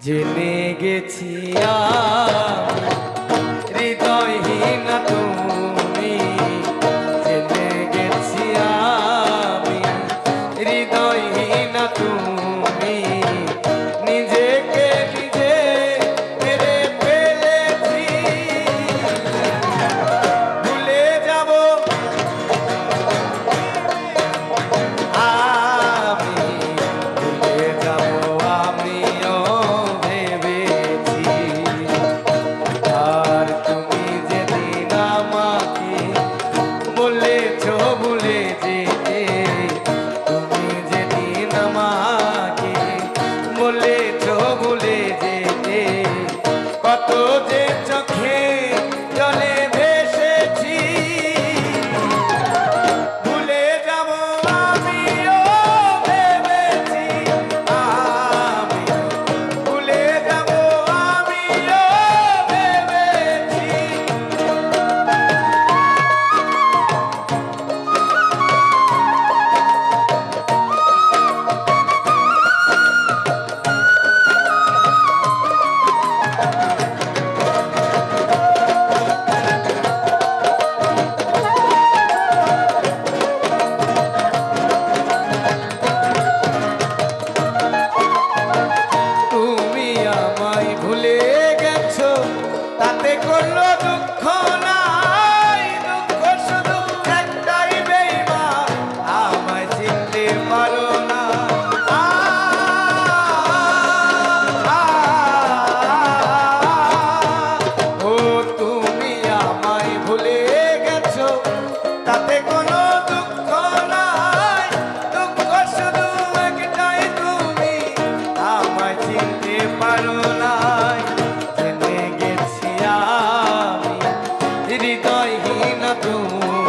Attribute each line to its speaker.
Speaker 1: জেনে গেছি আমি, হৃদয়হীন তুমি।